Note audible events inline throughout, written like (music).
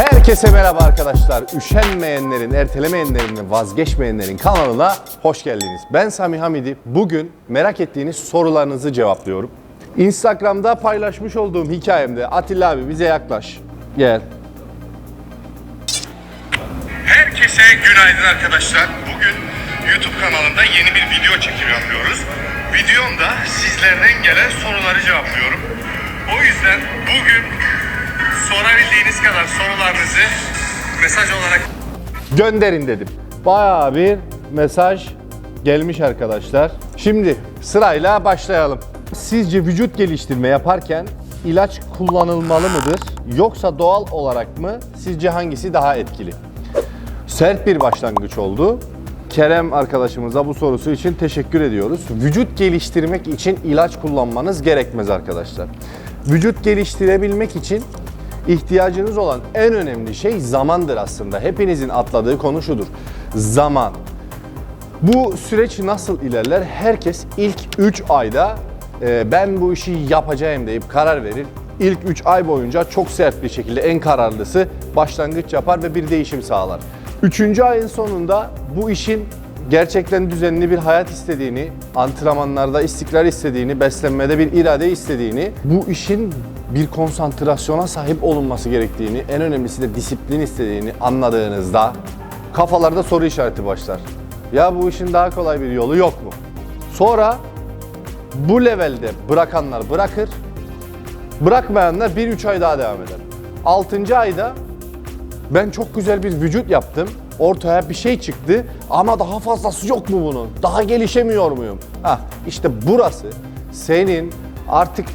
Herkese merhaba arkadaşlar. Üşenmeyenlerin, ertelemeyenlerin, vazgeçmeyenlerin kanalına hoş geldiniz. Ben Sami Hamidi. Bugün merak ettiğiniz sorularınızı cevaplıyorum. Instagram'da paylaşmış olduğum hikayemde Atilla abi bize yaklaş. Gel. Herkese günaydın arkadaşlar. Bugün YouTube kanalında yeni bir video çekimi yapıyoruz. Videomda sizlerden gelen soruları cevaplıyorum. O yüzden bugün sorabildiğiniz kadar sorularınızı mesaj olarak Gönderin dedim. Bayağı bir mesaj gelmiş arkadaşlar. Şimdi sırayla başlayalım. Sizce vücut geliştirme yaparken ilaç kullanılmalı mıdır? Yoksa doğal olarak mı? Sizce hangisi daha etkili? Sert bir başlangıç oldu. Kerem arkadaşımıza bu sorusu için teşekkür ediyoruz. Vücut geliştirmek için ilaç kullanmanız gerekmez arkadaşlar. Vücut geliştirebilmek için ihtiyacınız olan en önemli şey zamandır aslında. Hepinizin atladığı konu şudur. Zaman. Bu süreç nasıl ilerler? Herkes ilk 3 ayda e, ben bu işi yapacağım deyip karar verir. İlk 3 ay boyunca çok sert bir şekilde en kararlısı başlangıç yapar ve bir değişim sağlar. 3. ayın sonunda bu işin gerçekten düzenli bir hayat istediğini, antrenmanlarda istikrar istediğini, beslenmede bir irade istediğini, bu işin bir konsantrasyona sahip olunması gerektiğini, en önemlisi de disiplin istediğini anladığınızda kafalarda soru işareti başlar. Ya bu işin daha kolay bir yolu yok mu? Sonra bu levelde bırakanlar bırakır, bırakmayanlar 1-3 ay daha devam eder. 6. ayda ben çok güzel bir vücut yaptım. Ortaya bir şey çıktı ama daha fazlası yok mu bunun? Daha gelişemiyor muyum? Hah işte burası senin artık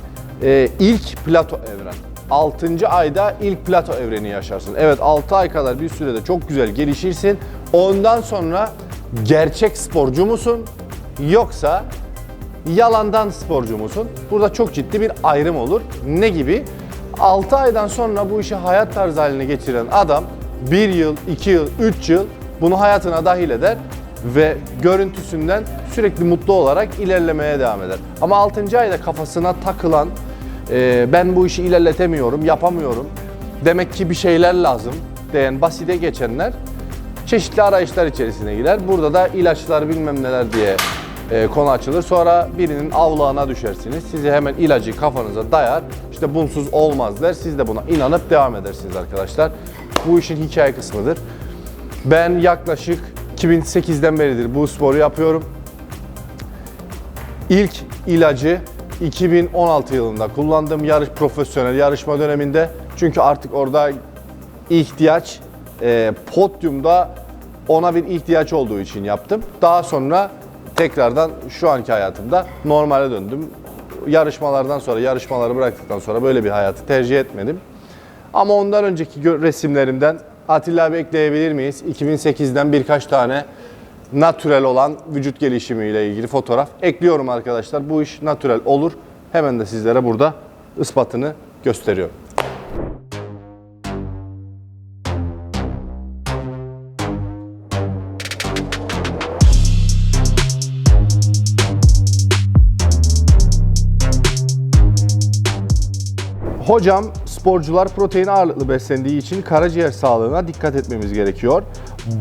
e, ilk plato evren. 6. ayda ilk plato evreni yaşarsın. Evet 6 ay kadar bir sürede çok güzel gelişirsin. Ondan sonra gerçek sporcu musun? Yoksa yalandan sporcu musun? Burada çok ciddi bir ayrım olur. Ne gibi? 6 aydan sonra bu işi hayat tarzı haline getiren adam 1 yıl, 2 yıl, 3 yıl bunu hayatına dahil eder ve görüntüsünden sürekli mutlu olarak ilerlemeye devam eder. Ama 6. ayda kafasına takılan e, ben bu işi ilerletemiyorum, yapamıyorum. Demek ki bir şeyler lazım diyen basite geçenler çeşitli arayışlar içerisine girer. Burada da ilaçlar bilmem neler diye e, konu açılır. Sonra birinin avlağına düşersiniz. Sizi hemen ilacı kafanıza dayar. İşte bunsuz olmaz der. Siz de buna inanıp devam edersiniz arkadaşlar. Bu işin hikaye kısmıdır. Ben yaklaşık 2008'den beridir bu sporu yapıyorum. İlk ilacı 2016 yılında kullandım yarış profesyonel yarışma döneminde. Çünkü artık orada ihtiyaç e, podyumda ona bir ihtiyaç olduğu için yaptım. Daha sonra tekrardan şu anki hayatımda normale döndüm. Yarışmalardan sonra, yarışmaları bıraktıktan sonra böyle bir hayatı tercih etmedim. Ama ondan önceki resimlerimden Atilla abi ekleyebilir miyiz? 2008'den birkaç tane natürel olan vücut gelişimiyle ilgili fotoğraf ekliyorum arkadaşlar. Bu iş natürel olur. Hemen de sizlere burada ispatını gösteriyorum. Hocam sporcular protein ağırlıklı beslendiği için karaciğer sağlığına dikkat etmemiz gerekiyor.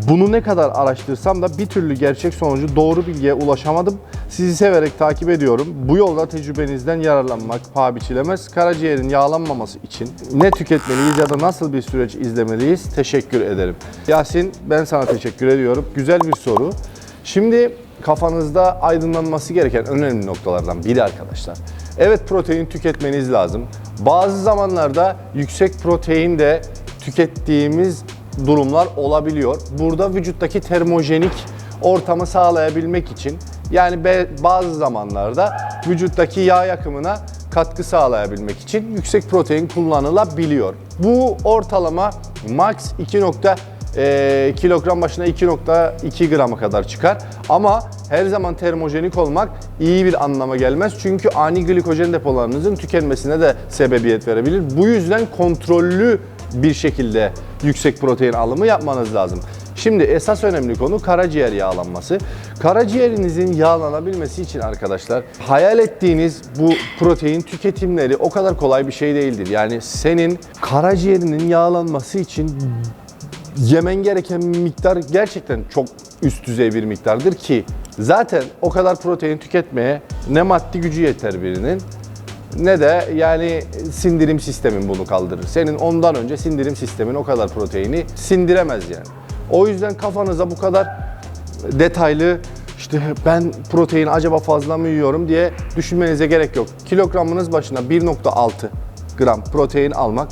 Bunu ne kadar araştırsam da bir türlü gerçek sonucu doğru bilgiye ulaşamadım. Sizi severek takip ediyorum. Bu yolda tecrübenizden yararlanmak paha biçilemez. Karaciğerin yağlanmaması için ne tüketmeliyiz ya da nasıl bir süreç izlemeliyiz? Teşekkür ederim. Yasin ben sana teşekkür ediyorum. Güzel bir soru. Şimdi kafanızda aydınlanması gereken önemli noktalardan biri arkadaşlar. Evet protein tüketmeniz lazım. Bazı zamanlarda yüksek protein de tükettiğimiz durumlar olabiliyor. Burada vücuttaki termojenik ortamı sağlayabilmek için yani bazı zamanlarda vücuttaki yağ yakımına katkı sağlayabilmek için yüksek protein kullanılabiliyor. Bu ortalama max 2 nokta e, kilogram başına 2.2 grama kadar çıkar. Ama her zaman termojenik olmak iyi bir anlama gelmez. Çünkü ani glikojen depolarınızın tükenmesine de sebebiyet verebilir. Bu yüzden kontrollü bir şekilde yüksek protein alımı yapmanız lazım. Şimdi esas önemli konu karaciğer yağlanması. Karaciğerinizin yağlanabilmesi için arkadaşlar hayal ettiğiniz bu protein tüketimleri o kadar kolay bir şey değildir. Yani senin karaciğerinin yağlanması için yemen gereken miktar gerçekten çok üst düzey bir miktardır ki zaten o kadar protein tüketmeye ne maddi gücü yeter birinin ne de yani sindirim sistemin bunu kaldırır. Senin ondan önce sindirim sistemin o kadar proteini sindiremez yani. O yüzden kafanıza bu kadar detaylı işte ben protein acaba fazla mı yiyorum diye düşünmenize gerek yok. Kilogramınız başına 1.6 gram protein almak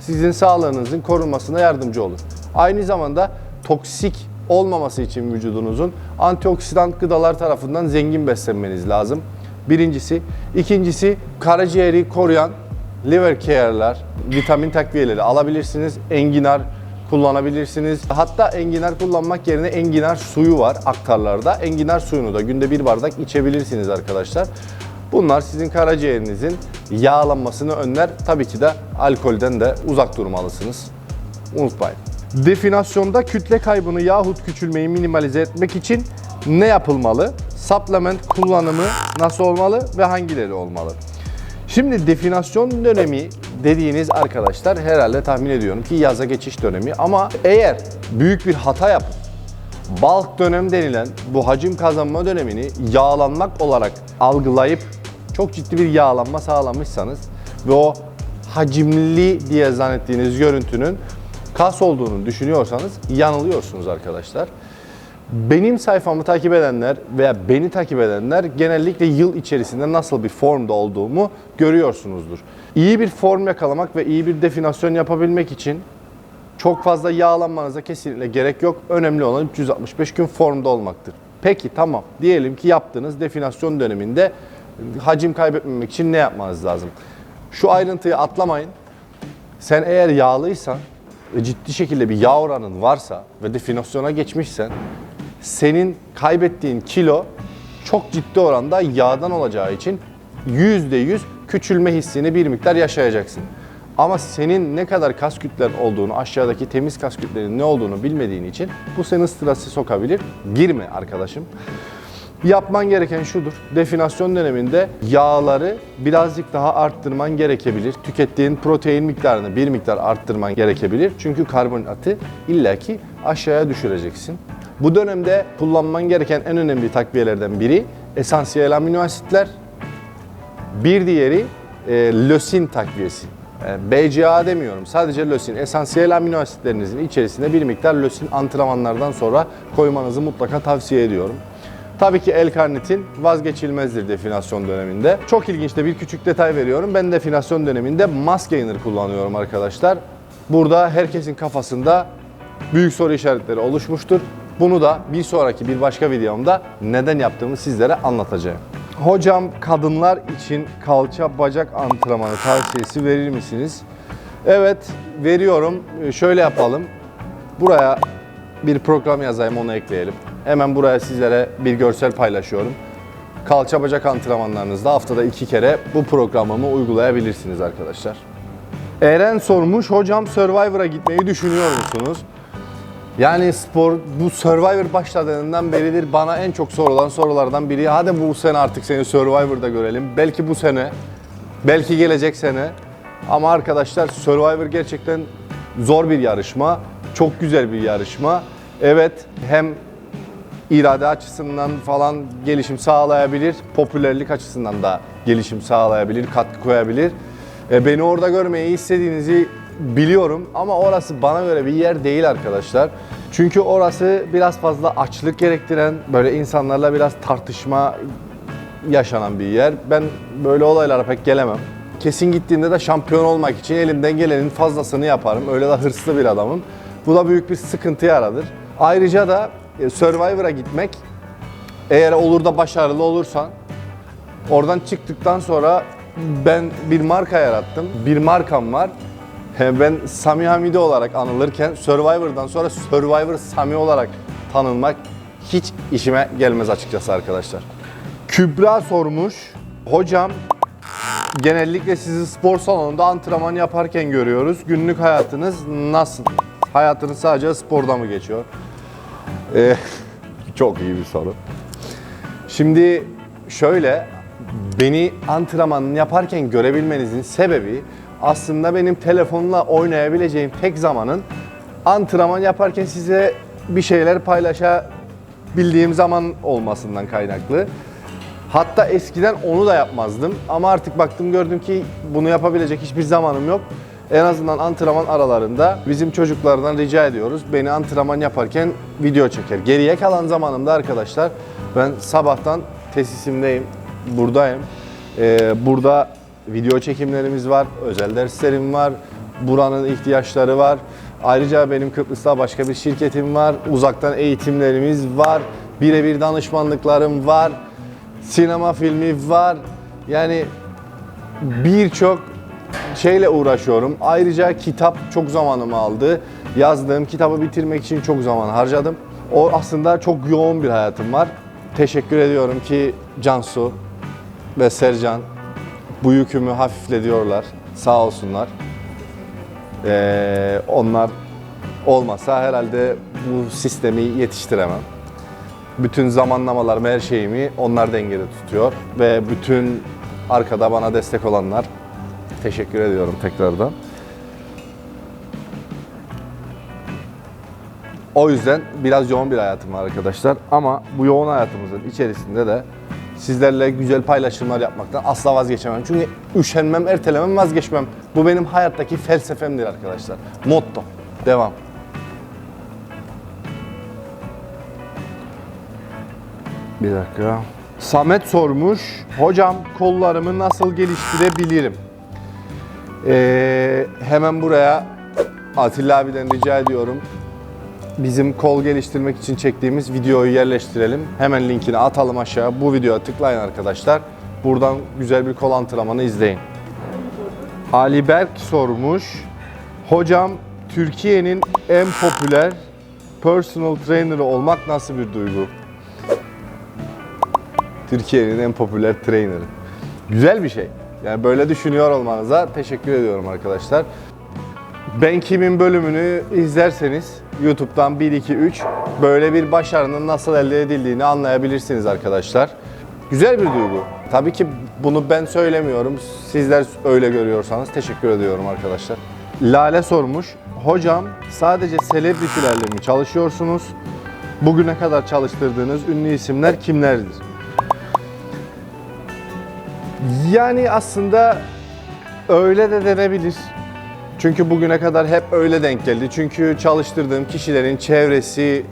sizin sağlığınızın korunmasına yardımcı olur. Aynı zamanda toksik olmaması için vücudunuzun antioksidan gıdalar tarafından zengin beslenmeniz lazım. Birincisi. ikincisi karaciğeri koruyan liver care'lar, vitamin takviyeleri alabilirsiniz. Enginar kullanabilirsiniz. Hatta enginar kullanmak yerine enginar suyu var aktarlarda. Enginar suyunu da günde bir bardak içebilirsiniz arkadaşlar. Bunlar sizin karaciğerinizin yağlanmasını önler. Tabii ki de alkolden de uzak durmalısınız. Unutmayın. Definasyonda kütle kaybını yahut küçülmeyi minimalize etmek için ne yapılmalı? Supplement kullanımı nasıl olmalı ve hangileri olmalı? Şimdi definasyon dönemi dediğiniz arkadaşlar herhalde tahmin ediyorum ki yaza geçiş dönemi ama eğer büyük bir hata yapıp bulk dönem denilen bu hacim kazanma dönemini yağlanmak olarak algılayıp çok ciddi bir yağlanma sağlamışsanız ve o hacimli diye zannettiğiniz görüntünün kas olduğunu düşünüyorsanız yanılıyorsunuz arkadaşlar. Benim sayfamı takip edenler veya beni takip edenler genellikle yıl içerisinde nasıl bir formda olduğumu görüyorsunuzdur. İyi bir form yakalamak ve iyi bir definasyon yapabilmek için çok fazla yağlanmanıza kesinlikle gerek yok. Önemli olan 365 gün formda olmaktır. Peki tamam. Diyelim ki yaptığınız definasyon döneminde hacim kaybetmemek için ne yapmanız lazım? Şu ayrıntıyı atlamayın. Sen eğer yağlıysan ciddi şekilde bir yağ oranın varsa ve definasyona geçmişsen senin kaybettiğin kilo çok ciddi oranda yağdan olacağı için %100 küçülme hissini bir miktar yaşayacaksın. Ama senin ne kadar kas kütlen olduğunu, aşağıdaki temiz kas kütlenin ne olduğunu bilmediğin için bu seni strese sokabilir. Girme arkadaşım. Yapman gereken şudur. Definasyon döneminde yağları birazcık daha arttırman gerekebilir. Tükettiğin protein miktarını bir miktar arttırman gerekebilir. Çünkü karbonhidratı illaki aşağıya düşüreceksin. Bu dönemde kullanman gereken en önemli takviyelerden biri esansiyel amino asitler, bir diğeri e, lösin takviyesi. E, BCA demiyorum. Sadece lösin. Esansiyel amino asitlerinizin içerisine bir miktar lösin antrenmanlardan sonra koymanızı mutlaka tavsiye ediyorum. Tabii ki L-karnitin vazgeçilmezdir definasyon döneminde. Çok ilginç de bir küçük detay veriyorum. Ben definasyon döneminde mass gainer kullanıyorum arkadaşlar. Burada herkesin kafasında büyük soru işaretleri oluşmuştur. Bunu da bir sonraki bir başka videomda neden yaptığımı sizlere anlatacağım. Hocam kadınlar için kalça bacak antrenmanı tavsiyesi verir misiniz? Evet veriyorum. Ee, Şöyle yapalım. Buraya bir program yazayım onu ekleyelim. Hemen buraya sizlere bir görsel paylaşıyorum. Kalça bacak antrenmanlarınızda haftada iki kere bu programımı uygulayabilirsiniz arkadaşlar. Eren sormuş, hocam Survivor'a gitmeyi düşünüyor musunuz? Yani spor bu Survivor başladığından beridir bana en çok sorulan sorulardan biri. Hadi bu sene artık seni Survivor'da görelim. Belki bu sene, belki gelecek sene. Ama arkadaşlar Survivor gerçekten zor bir yarışma. Çok güzel bir yarışma. Evet hem irade açısından falan gelişim sağlayabilir. Popülerlik açısından da gelişim sağlayabilir, katkı koyabilir. E, beni orada görmeyi istediğinizi biliyorum ama orası bana göre bir yer değil arkadaşlar. Çünkü orası biraz fazla açlık gerektiren, böyle insanlarla biraz tartışma yaşanan bir yer. Ben böyle olaylara pek gelemem. Kesin gittiğimde de şampiyon olmak için elimden gelenin fazlasını yaparım. Öyle de hırslı bir adamım. Bu da büyük bir sıkıntı yaradır. Ayrıca da Survivor'a gitmek eğer olur da başarılı olursan oradan çıktıktan sonra ben bir marka yarattım. Bir markam var. Ben Sami Hamidi olarak anılırken Survivor'dan sonra Survivor Sami olarak tanınmak hiç işime gelmez açıkçası arkadaşlar. Kübra sormuş. Hocam genellikle sizi spor salonunda antrenman yaparken görüyoruz. Günlük hayatınız nasıl? Hayatınız sadece sporda mı geçiyor? Ee, (laughs) çok iyi bir soru. Şimdi şöyle beni antrenman yaparken görebilmenizin sebebi aslında benim telefonla oynayabileceğim tek zamanın antrenman yaparken size bir şeyler paylaşabildiğim zaman olmasından kaynaklı. Hatta eskiden onu da yapmazdım ama artık baktım gördüm ki bunu yapabilecek hiçbir zamanım yok. En azından antrenman aralarında bizim çocuklardan rica ediyoruz. Beni antrenman yaparken video çeker. Geriye kalan zamanımda arkadaşlar ben sabahtan tesisimdeyim, buradayım. Ee, burada video çekimlerimiz var, özel derslerim var, buranın ihtiyaçları var. Ayrıca benim Kıbrıs'ta başka bir şirketim var, uzaktan eğitimlerimiz var, birebir danışmanlıklarım var sinema filmi var. Yani birçok şeyle uğraşıyorum. Ayrıca kitap çok zamanımı aldı. Yazdığım kitabı bitirmek için çok zaman harcadım. O aslında çok yoğun bir hayatım var. Teşekkür ediyorum ki Cansu ve Sercan bu yükümü hafiflediyorlar. Sağ olsunlar. Ee, onlar olmasa herhalde bu sistemi yetiştiremem. Bütün zamanlamalarımı, her şeyimi onlar dengede tutuyor. Ve bütün arkada bana destek olanlar teşekkür ediyorum tekrardan. O yüzden biraz yoğun bir hayatım var arkadaşlar. Ama bu yoğun hayatımızın içerisinde de sizlerle güzel paylaşımlar yapmaktan asla vazgeçemem. Çünkü üşenmem, ertelemem, vazgeçmem. Bu benim hayattaki felsefemdir arkadaşlar. Motto. Devam. Bir dakika. Samet sormuş. Hocam kollarımı nasıl geliştirebilirim? Ee, hemen buraya Atilla abiden rica ediyorum. Bizim kol geliştirmek için çektiğimiz videoyu yerleştirelim. Hemen linkini atalım aşağı. Bu videoya tıklayın arkadaşlar. Buradan güzel bir kol antrenmanı izleyin. Ali Berk sormuş. Hocam Türkiye'nin en popüler personal trainer'ı olmak nasıl bir duygu? Türkiye'nin en popüler trainer'ı. Güzel bir şey. Yani böyle düşünüyor olmanıza teşekkür ediyorum arkadaşlar. Ben Kim'in bölümünü izlerseniz YouTube'dan 1, 2, 3 böyle bir başarının nasıl elde edildiğini anlayabilirsiniz arkadaşlar. Güzel bir duygu. Tabii ki bunu ben söylemiyorum. Sizler öyle görüyorsanız teşekkür ediyorum arkadaşlar. Lale sormuş. Hocam sadece selebritilerle mi çalışıyorsunuz? Bugüne kadar çalıştırdığınız ünlü isimler kimlerdir? Yani aslında öyle de denebilir. Çünkü bugüne kadar hep öyle denk geldi. Çünkü çalıştırdığım kişilerin çevresi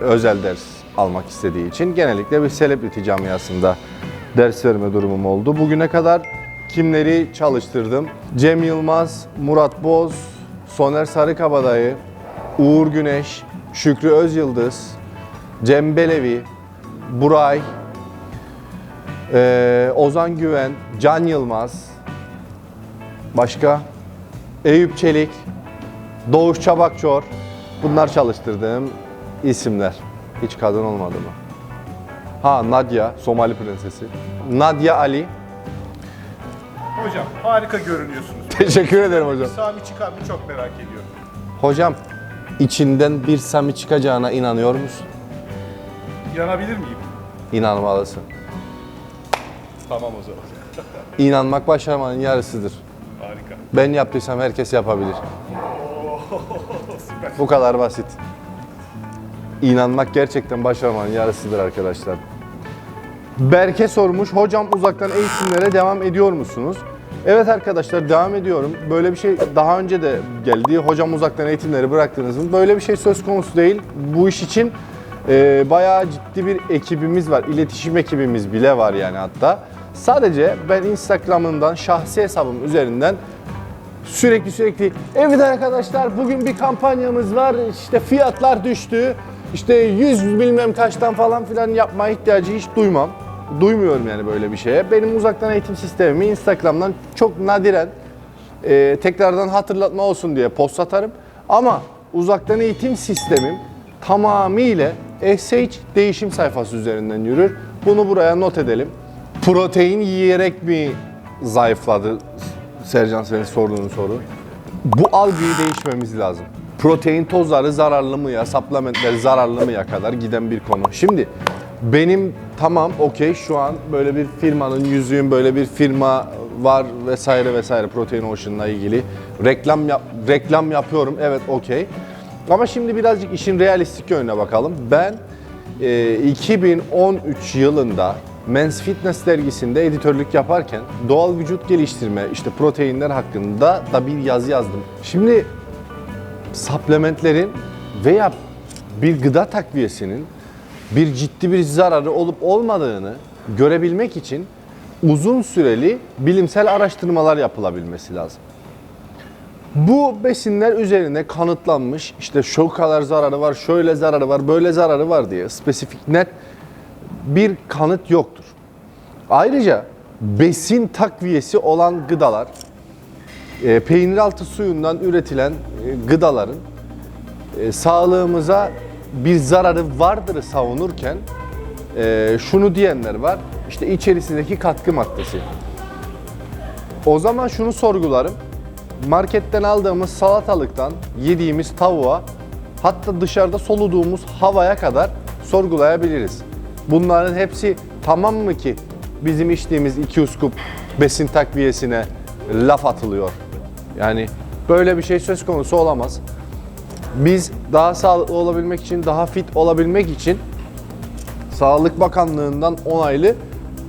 özel ders almak istediği için genellikle bir celebrity camiasında ders verme durumum oldu. Bugüne kadar kimleri çalıştırdım? Cem Yılmaz, Murat Boz, Soner Sarıkabadayı, Uğur Güneş, Şükrü Özyıldız, Cem Belevi, Buray, ee, Ozan Güven, Can Yılmaz, başka Eyüp Çelik, Doğuş Çabakçor. Bunlar çalıştırdığım isimler. Hiç kadın olmadı mı? Ha Nadia, Somali prensesi. Nadia Ali. Hocam harika görünüyorsunuz. (laughs) Teşekkür ederim hocam. Sami çıkar mı çok merak ediyorum. Hocam, içinden bir Sami çıkacağına inanıyor musun? Yanabilir miyim? İnanmalısın. Tamam o zaman. İnanmak başarmanın yarısıdır. Harika. Ben yaptıysam herkes yapabilir. Bu kadar basit. İnanmak gerçekten başarmanın yarısıdır arkadaşlar. Berke sormuş, hocam uzaktan eğitimlere devam ediyor musunuz? Evet arkadaşlar devam ediyorum. Böyle bir şey daha önce de geldi. Hocam uzaktan eğitimleri bıraktınız mı? Böyle bir şey söz konusu değil. Bu iş için e, bayağı ciddi bir ekibimiz var. İletişim ekibimiz bile var yani hatta. Sadece ben Instagram'ımdan, şahsi hesabım üzerinden sürekli sürekli evet arkadaşlar bugün bir kampanyamız var işte fiyatlar düştü işte 100 bilmem kaçtan falan filan yapma ihtiyacı hiç duymam. Duymuyorum yani böyle bir şeye. Benim uzaktan eğitim sistemimi Instagram'dan çok nadiren e, tekrardan hatırlatma olsun diye post atarım. Ama uzaktan eğitim sistemim tamamıyla SH değişim sayfası üzerinden yürür. Bunu buraya not edelim. Protein yiyerek mi zayıfladı Sercan senin sorduğun soru? Bu algıyı değişmemiz lazım. protein tozları zararlı mı ya, supplementler zararlı mı ya kadar giden bir konu. Şimdi benim tamam okey şu an böyle bir firmanın yüzüğüm böyle bir firma var vesaire vesaire Protein Ocean'la ilgili reklam yap, reklam yapıyorum evet okey. Ama şimdi birazcık işin realistik yönüne bakalım. Ben e, 2013 yılında Men's Fitness dergisinde editörlük yaparken doğal vücut geliştirme işte proteinler hakkında da bir yazı yazdım. Şimdi supplementlerin veya bir gıda takviyesinin bir ciddi bir zararı olup olmadığını görebilmek için uzun süreli bilimsel araştırmalar yapılabilmesi lazım. Bu besinler üzerine kanıtlanmış işte şu kadar zararı var, şöyle zararı var, böyle zararı var diye spesifik net bir kanıt yoktur. Ayrıca besin takviyesi olan gıdalar, e, peynir altı suyundan üretilen e, gıdaların e, sağlığımıza bir zararı vardır savunurken e, şunu diyenler var. İşte içerisindeki katkı maddesi. O zaman şunu sorgularım. Marketten aldığımız salatalıktan yediğimiz tavuğa hatta dışarıda soluduğumuz havaya kadar sorgulayabiliriz. Bunların hepsi tamam mı ki bizim içtiğimiz 200 kup besin takviyesine laf atılıyor? Yani böyle bir şey söz konusu olamaz. Biz daha sağlıklı olabilmek için, daha fit olabilmek için Sağlık Bakanlığı'ndan onaylı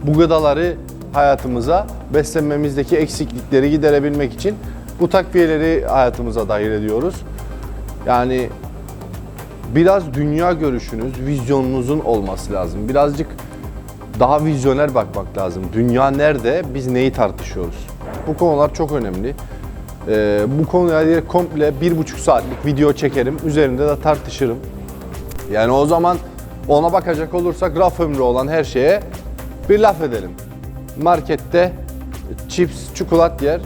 bu gıdaları hayatımıza, beslenmemizdeki eksiklikleri giderebilmek için bu takviyeleri hayatımıza dahil ediyoruz. Yani biraz dünya görüşünüz, vizyonunuzun olması lazım. Birazcık daha vizyoner bakmak lazım. Dünya nerede, biz neyi tartışıyoruz? Bu konular çok önemli. Ee, bu konuya diye komple bir buçuk saatlik video çekerim. Üzerinde de tartışırım. Yani o zaman ona bakacak olursak raf ömrü olan her şeye bir laf edelim. Markette chips, çikolat yer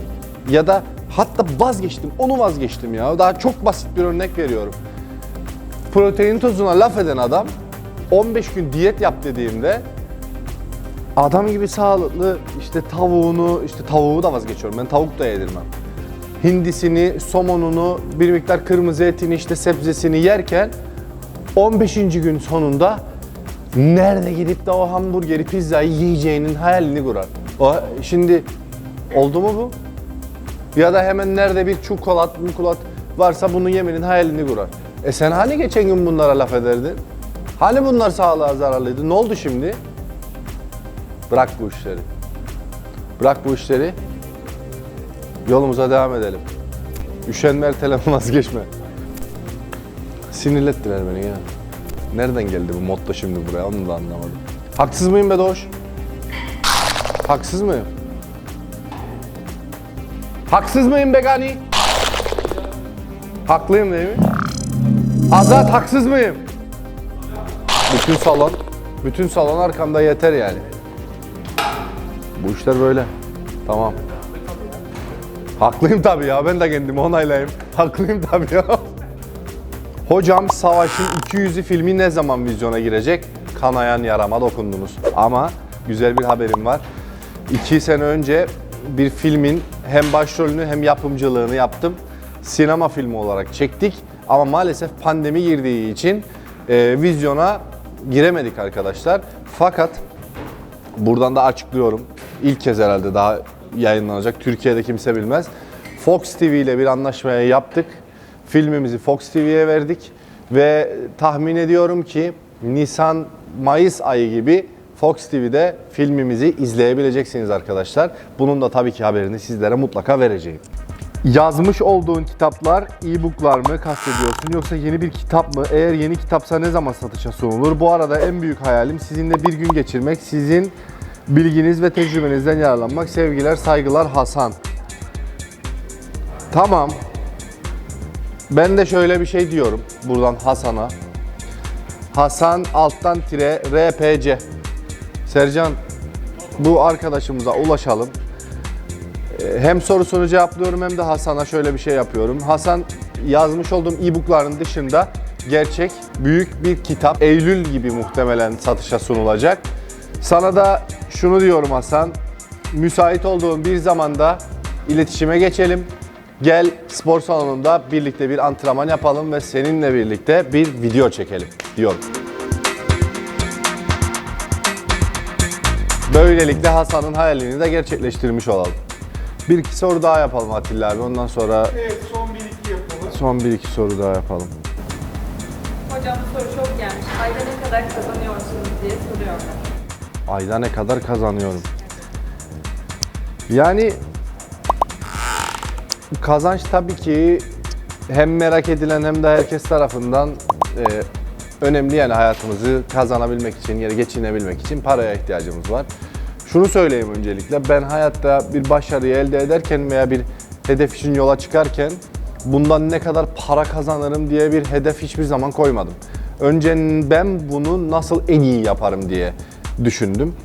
ya da hatta vazgeçtim, onu vazgeçtim ya. Daha çok basit bir örnek veriyorum. Protein tozuna laf eden adam 15 gün diyet yap dediğimde adam gibi sağlıklı işte tavuğunu, işte tavuğu da vazgeçiyorum. Ben tavuk da yedirmem. Hindisini, somonunu, bir miktar kırmızı etini, işte sebzesini yerken 15. gün sonunda nerede gidip de o hamburgeri, pizzayı yiyeceğinin hayalini kurar. O şimdi oldu mu bu? Ya da hemen nerede bir çikolat, mukulat varsa bunu yemenin hayalini kurar. E sen hani geçen gün bunlara laf ederdin? Hani bunlar sağlığa zararlıydı? Ne oldu şimdi? Bırak bu işleri. Bırak bu işleri. Yolumuza devam edelim. Üşenme erteleme (laughs) vazgeçme. Sinirlettiler beni ya. Nereden geldi bu modda şimdi buraya onu da anlamadım. Haksız mıyım be Doğuş? Haksız mıyım? Haksız mıyım be Gani? Haklıyım değil mi? Azat haksız mıyım? Bütün salon, bütün salon arkamda yeter yani. Bu işler böyle. Tamam. Haklıyım tabii ya. Ben de kendimi onaylayayım. Haklıyım tabii ya. Hocam Savaş'ın 200'ü filmi ne zaman vizyona girecek? Kanayan yarama dokundunuz. Ama güzel bir haberim var. İki sene önce bir filmin hem başrolünü hem yapımcılığını yaptım. Sinema filmi olarak çektik. Ama maalesef pandemi girdiği için e, vizyona giremedik arkadaşlar. Fakat Buradan da açıklıyorum. İlk kez herhalde daha yayınlanacak. Türkiye'de kimse bilmez. Fox TV ile bir anlaşmaya yaptık. Filmimizi Fox TV'ye verdik ve tahmin ediyorum ki Nisan Mayıs ayı gibi Fox TV'de filmimizi izleyebileceksiniz arkadaşlar. Bunun da tabii ki haberini sizlere mutlaka vereceğim. Yazmış olduğun kitaplar e-booklar mı kastediyorsun yoksa yeni bir kitap mı? Eğer yeni kitapsa ne zaman satışa sunulur? Bu arada en büyük hayalim sizinle bir gün geçirmek, sizin bilginiz ve tecrübenizden yararlanmak. Sevgiler, saygılar Hasan. Tamam. Ben de şöyle bir şey diyorum buradan Hasan'a. Hasan alttan tire RPC. Sercan bu arkadaşımıza ulaşalım. Hem sorusunu cevaplıyorum hem de Hasan'a şöyle bir şey yapıyorum. Hasan yazmış olduğum e-bookların dışında gerçek büyük bir kitap Eylül gibi muhtemelen satışa sunulacak. Sana da şunu diyorum Hasan. Müsait olduğun bir zamanda iletişime geçelim. Gel spor salonunda birlikte bir antrenman yapalım ve seninle birlikte bir video çekelim diyorum. Böylelikle Hasan'ın hayalini de gerçekleştirmiş olalım. Bir iki soru daha yapalım Atilla abi. Ondan sonra Evet son 1-2 yapalım. son bir iki soru daha yapalım. Hocam bu soru çok gelmiş. Ayda ne kadar kazanıyorsunuz diye soruyorlar. Ayda ne kadar kazanıyorum? Yani kazanç tabii ki hem merak edilen hem de herkes tarafından e, önemli yani hayatımızı kazanabilmek için, yani geçinebilmek için paraya ihtiyacımız var. Şunu söyleyeyim öncelikle, ben hayatta bir başarıyı elde ederken veya bir hedef için yola çıkarken bundan ne kadar para kazanırım diye bir hedef hiçbir zaman koymadım. Önce ben bunu nasıl en iyi yaparım diye düşündüm.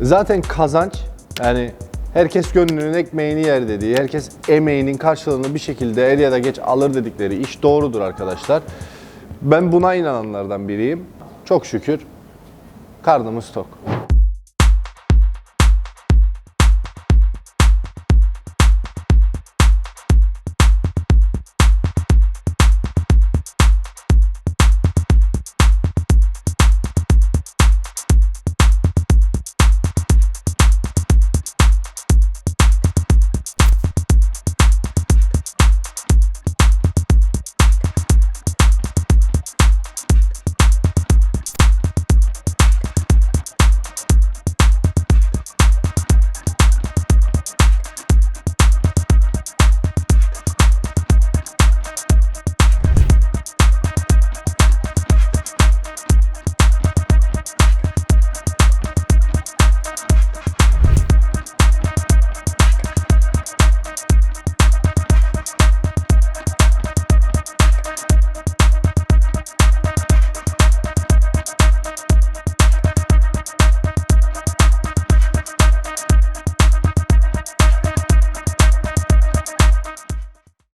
Zaten kazanç yani herkes gönlünün ekmeğini yer dediği, herkes emeğinin karşılığını bir şekilde er ya da geç alır dedikleri iş doğrudur arkadaşlar. Ben buna inananlardan biriyim. Çok şükür karnımız tok.